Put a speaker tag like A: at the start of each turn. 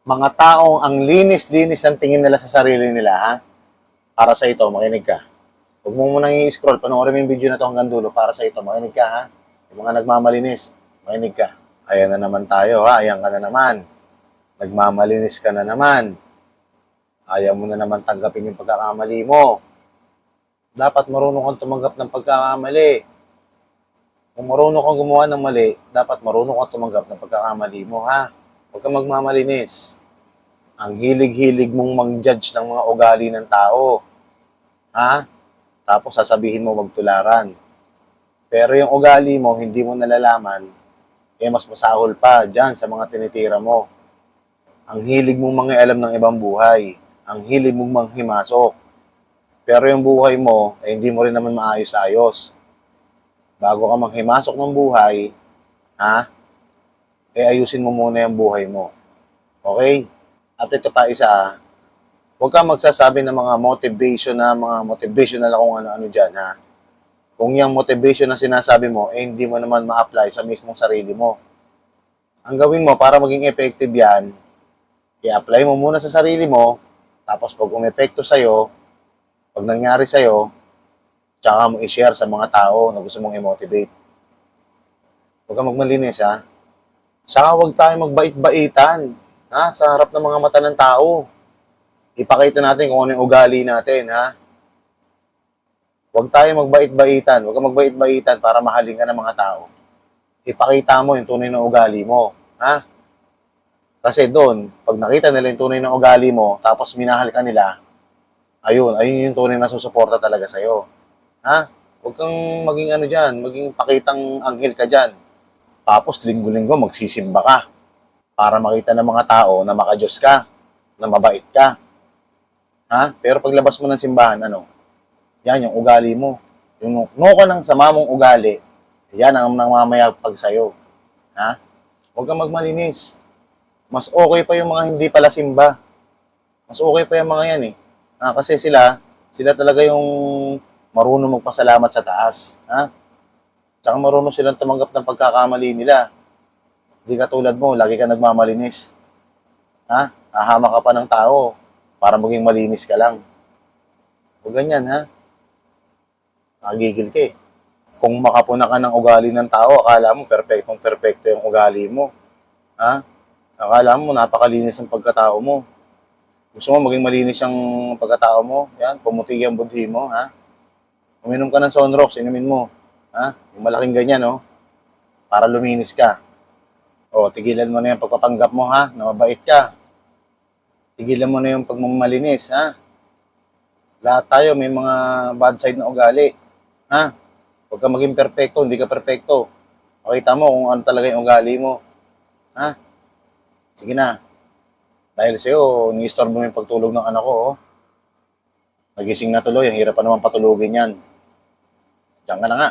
A: Mga taong ang linis-linis ng tingin nila sa sarili nila, ha? Para sa ito, makinig ka. Huwag mo munang i-scroll, panoorin mo yung video na to hanggang dulo para sa ito, makinig ka, ha? Yung mga nagmamalinis, makinig ka. Ayan na naman tayo, ha? Ayan ka na naman. Nagmamalinis ka na naman. Ayaw mo na naman tanggapin yung pagkakamali mo. Dapat marunong kang tumanggap ng pagkakamali. Kung marunong kang gumawa ng mali, dapat marunong kang tumanggap ng pagkakamali mo, ha? Huwag kang magmamalinis. Ang hilig-hilig mong mag-judge ng mga ugali ng tao. Ha? Tapos sasabihin mo magtularan. Pero yung ugali mo, hindi mo nalalaman, eh mas masahol pa dyan sa mga tinitira mo. Ang hilig mong mangialam ng ibang buhay. Ang hilig mong manghimasok. Pero yung buhay mo, eh, hindi mo rin naman maayos-ayos. Bago ka manghimasok ng buhay, ha? Eh ayusin mo muna yung buhay mo. Okay? At ito pa isa, huwag kang magsasabi ng mga motivation na mga motivational na kung ano-ano dyan, ha? Kung yung motivation na sinasabi mo, eh hindi mo naman ma-apply sa mismong sarili mo. Ang gawin mo para maging effective yan, i-apply mo muna sa sarili mo, tapos pag umepekto sa'yo, pag nangyari sa'yo, tsaka mo i-share sa mga tao na gusto mong i-motivate. Huwag kang magmalinis, ha? Saka huwag tayo magbait-baitan, ha? Sa harap ng mga mata ng tao. Ipakita natin kung ano yung ugali natin, ha? Huwag tayo magbait-baitan. Huwag kang magbait-baitan para mahalin ka ng mga tao. Ipakita mo yung tunay na ugali mo, ha? Kasi doon, pag nakita nila yung tunay na ugali mo, tapos minahal ka nila, ayun, ayun yung tunay na susuporta talaga sa'yo. Ha? Huwag kang maging ano dyan, maging pakitang anghel ka dyan. Tapos linggo-linggo magsisimba ka para makita ng mga tao na makajos ka, na mabait ka. Ha? Pero paglabas mo ng simbahan, ano? Yan yung ugali mo. Yung no ka ng sama mong ugali, yan ang namamayagpag sa'yo. Ha? Huwag kang magmalinis. Mas okay pa yung mga hindi pala simba. Mas okay pa yung mga yan eh. Ah, kasi sila, sila talaga yung marunong magpasalamat sa taas. Ha? Tsaka marunong silang tumanggap ng pagkakamali nila. Hindi ka tulad mo, lagi ka nagmamalinis. Ha? Ahama ka pa ng tao para maging malinis ka lang. O ganyan, ha? Nagigil ka eh. Kung makapuna ka ng ugali ng tao, akala mo perfectong perfecto yung ugali mo. Ha? Akala mo napakalinis ang pagkatao mo. Gusto mo maging malinis ang pagkatao mo? Yan, pumuti ang budhi mo, ha? Uminom ka ng Sunrox, inumin mo. Ha? Yung malaking ganyan, no? Para luminis ka. O, tigilan mo na yung pagpapanggap mo, ha? Na mabait ka. Tigilan mo na yung pagmamalinis, ha? Lahat tayo may mga bad side na ugali. Ha? Huwag ka maging perfecto, hindi ka perfecto. Makita mo kung ano talaga yung ugali mo. Ha? Sige na. Dahil sa'yo, ni-istorbo mo yung pagtulog ng anak ko, oh. Nagising na tuloy, ang hirap pa naman patulugin yan. Diyan ka na nga.